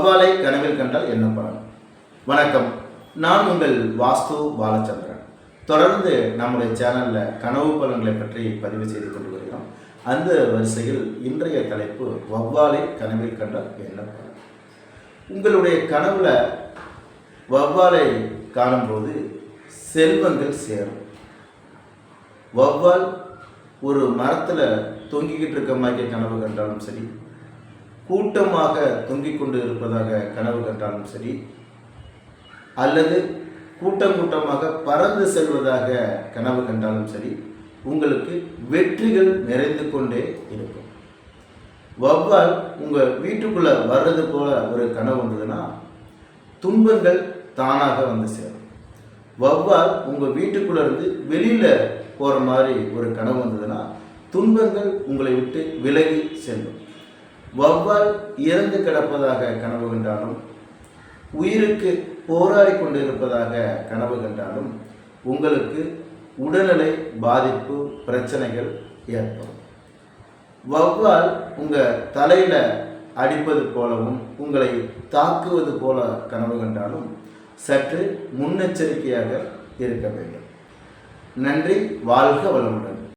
வவ்வாலை கனவில் கண்டால் என்ன பலன்? வணக்கம். நான் உங்கள் வாஸ்து பாலச்சந்திரன். தொடர்ந்து நம்முடைய சேனலில் கனவு பலன்களை பற்றி பதிவு செய்து கொண்டு வருகிறோம் அந்த வரிசையில் இன்றைய தலைப்பு வவ்வாலை கனவில் கண்டால் என்ன பலன்? உங்களுடைய கனவுல வவ்வாலை காணும்போது செல்வங்கள் சேரும். வவ்வால் ஒரு மரத்தில் தொங்கிக்கிட்டு இருக்க மாதிரி கனவு கண்டாலும் சரி கூட்டமாக தொங்கிக் கொண்டு இருப்பதாக கனவு கண்டாலும் சரி அல்லது கூட்டம் கூட்டமாக பறந்து செல்வதாக கனவு கண்டாலும் சரி உங்களுக்கு வெற்றிகள் நிறைந்து கொண்டே இருக்கும். வவ்வால் உங்கள் வீட்டுக்குள்ளே வர்றது போல ஒரு கனவு வந்ததுன்னா துன்பங்கள் தானாக வந்து சேரும். வவ்வால் உங்கள் வீட்டுக்குள்ளே இருந்து வெளியில் போகிற மாதிரி ஒரு கனவு வந்ததுன்னா துன்பங்கள் உங்களை விட்டு விலகி செல்லும். வவ்வால் இறந்து கிடப்பதாக கனவு கண்டாலும் உயிருக்கு போராடி கொண்டிருப்பதாக கனவு கண்டாலும் உங்களுக்கு உடல்நிலை பாதிப்பு பிரச்சனைகள் ஏற்படும். வவ்வால் உங்கள் தலையில் அடிப்பது போலவும் உங்களை தாக்குவது போல கனவு கண்டாலும் சற்று முன்னெச்சரிக்கையாக இருக்க வேண்டும். நன்றி வாழ்க வளமுடன்.